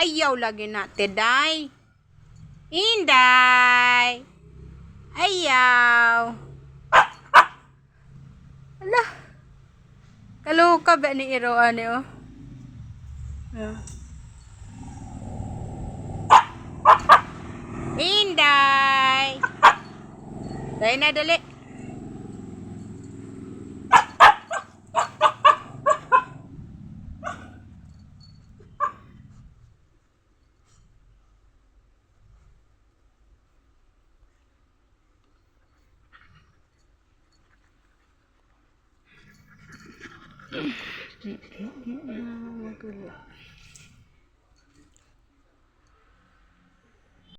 Ayaw lagi na, Teday. Inday. Ayaw. Ala. Kaluka ba ni Iro ani oh? Inday. Dahil na dali. Magulo.